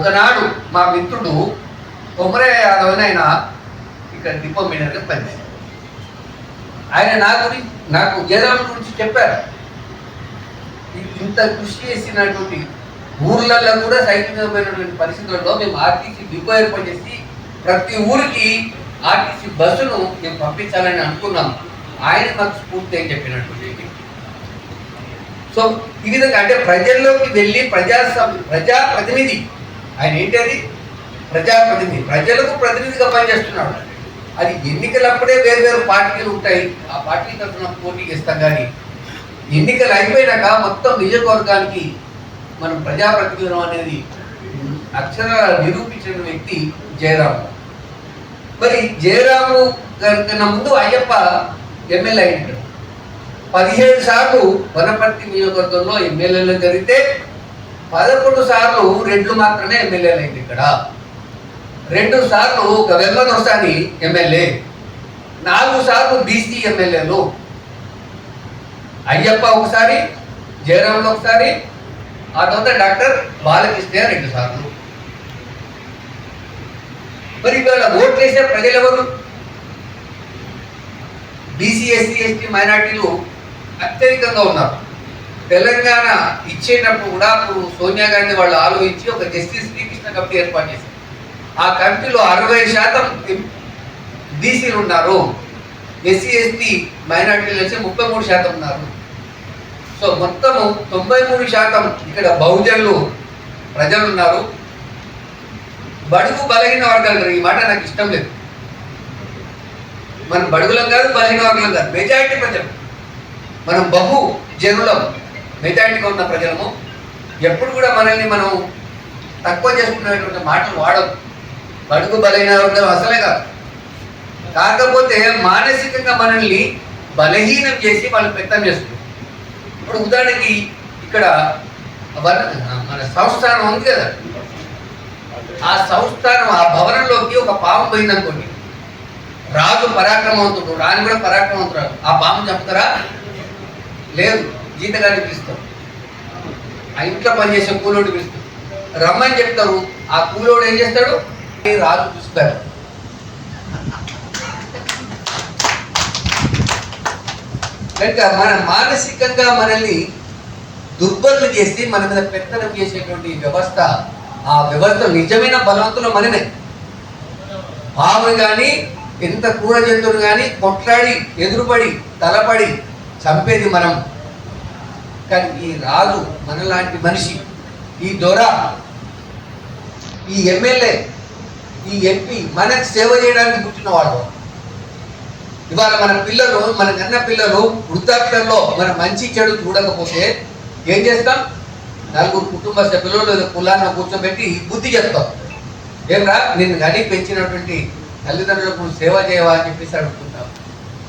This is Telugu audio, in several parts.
ఒకనాడు మా మిత్రుడు కొమరయ్య యాదవ్ ఆయన ఇక్కడ డిపో మీనర్గా పనిచేశారు ఆయన నా గురించి నాకు జయరామ్ గురించి చెప్పారు. ఇంత కృషి చేసినటువంటి ఊర్లలో కూడా సైకిల్ పరిస్థితుల్లో మేము ఆర్టీసీ డిపో ఏర్పాటు చేసి ప్రతి ఊరికి ఆర్టీసీ బస్సును మేము పంపించాలని అనుకున్నాం. ఆయన మాకు స్ఫూర్తి అని చెప్పినటువంటి సో ఈ విధంగా అంటే ప్రజల్లోకి వెళ్ళి ప్రజా ప్రజా ప్రతినిధి ఆయన ఏంటది? ప్రజాప్రతినిధి ప్రజలకు ప్రతినిధిగా పనిచేస్తున్నాడు. అది ఎన్నికలప్పుడే వేరు వేరు పార్టీలు ఉంటాయి. ఆ పార్టీ తరఫున పోటీకి ఇస్తాం కానీ ఎన్నికలు అయిపోయినాక మొత్తం నియోజకవర్గానికి మనం ప్రజాప్రతినిధులం అనేది అక్షర నిరూపించిన వ్యక్తి జయరాము. మరి జయరాము గారి కన్నా ముందు అయ్యప్ప ఎమ్మెల్యే అయ్యాడు. పదిహేడు సార్లు వనపర్తి నియోజకవర్గంలో ఎమ్మెల్యేలు జరిగితే పదకొండు సార్లు రెడ్లు మాత్రమే ఎమ్మెల్యేలు అయింది ఇక్కడ. రెండు సార్లు ఒక వెమ్మదొస్తాని ఎమ్మెల్యే. నాలుగు సార్లు బీసీ ఎమ్మెల్యేలు. అయ్యప్ప ఒకసారి జయరాములు ఒకసారి ఆ తర్వాత డాక్టర్ బాలకృష్ణ రెండు సార్లు. మరి ఇవాళ ఓట్లు వేసే ప్రజలు ఎవరు బీసీ ఎస్సీ ఎస్టీ మైనార్టీలు అత్యధికంగా ఉన్నారు. తెలంగాణ ఇచ్చేటప్పుడు కూడా అప్పుడు సోనియా గాంధీ వాళ్ళు ఆలోచించి ఒక జస్టిస్ శ్రీకృష్ణ కమిటీ ఏర్పాటు చేశారు. ఆ కమిటీలో అరవై శాతం బీసీలు ఉన్నారు. ఎస్సీ ఎస్టీ మైనార్టీలు వచ్చి ముప్పై మూడు శాతం ఉన్నారు. సో మొత్తము తొంభై మూడు శాతం ఇక్కడ బహుజనులు ప్రజలు ఉన్నారు. బడుగు బలహీన వర్గాలు ఈ మాట నాకు ఇష్టం లేదు. మనం బడుగులం కాదు బలహీన వర్గం కాదు. మెజారిటీ ప్రజలు. మనం బహు జనులం. మెజారిటీగా ఉన్న ప్రజలము ఎప్పుడు కూడా మనల్ని మనం తక్కువ చేసుకునేటువంటి మాటలు వాడదు బడుగు బలహీన అసలే కాదు. కాకపోతే మానసికంగా మనల్ని బలహీనం చేసి వాళ్ళు వ్యక్తం చేస్తుంది ఇప్పుడు ఉదాహరణకి ఇక్కడ మన సంస్థానం ఉంది కదా. ఆ సంస్థానం ఆ భవనంలోకి ఒక పాము పోయిందనుకోండి. రాజు పరాక్రమవంతుడు రాని కూడా పరాక్రమవంతుడు ఆ పాము చంపుతారా? లేదు. జీతగాడిని పిలుస్తారు ఆ ఇంట్లో పనిచేసే కూలోడు పిలుస్తారు రమ్మని చెప్తారు. ఆ కూలోడు ఏం చేస్తాడు? రాజు చూస్తాడు. కనుక మన మానసికంగా మనల్ని దుర్బలు చేసి మన మీద పెత్తనం చేసేటువంటి వ్యవస్థ ఆ వ్యవస్థ నిజమైన బలవంతులు మనమే. పాములు కానీ ఎంత క్రూర జంతువులు కానీ కొట్లాడి ఎదురుపడి తలపడి చంపేది మనం. కానీ ఈ రాజు మనలాంటి మనిషి ఈ దొర ఈ ఎమ్మెల్యే ఈ ఎంపీ మనకు సేవ చేయడానికి పుట్టినవాడు. ఇవాళ మన పిల్లలు మన కన్న పిల్లలు వృద్ధాప్యంలో మన మంచి చెడు చూడకపోతే ఏం చేస్తాం? నలుగురు కుటుంబ సభ్యులు లేదా కులాన్ని కూర్చోబెట్టి బుద్ధి చెప్తాం. ఏమరా నిన్ను కానీ పెంచినటువంటి తల్లిదండ్రులకు సేవ చేయవా అని చెప్పేసి అడుగుతున్నాం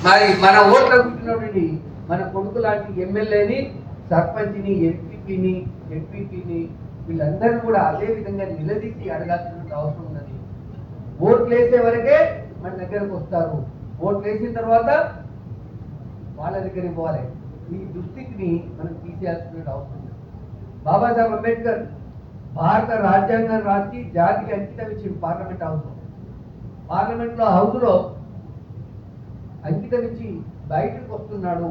మరి మన ఓట్లో పుట్టినటువంటి మన కొడుకు లాంటి ఎమ్మెల్యేని సర్పంచ్ని ఎంపీపీని ఎంపీపీని వీళ్ళందరూ కూడా అదే విధంగా నిలదీసి అడగాల్సిన అవసరం ఉన్నది. ఓట్లు వేసే వరకే మన దగ్గరకు వస్తారు. ఓట్లు వేసిన తర్వాత వాళ్ళ దగ్గరికి పోవాలి. ఈ దుస్థితిని మనం తీసేయాల్సిన అవసరం ఉంది బాబాసాహెబ్ అంబేద్కర్ భారత రాజ్యాంగం రాసి జాతికి అంకితం ఇచ్చింది పార్లమెంట్ హౌస్లో పార్లమెంట్లో హౌస్లో అంకితం ఇచ్చి బయటకు వస్తున్నాడు.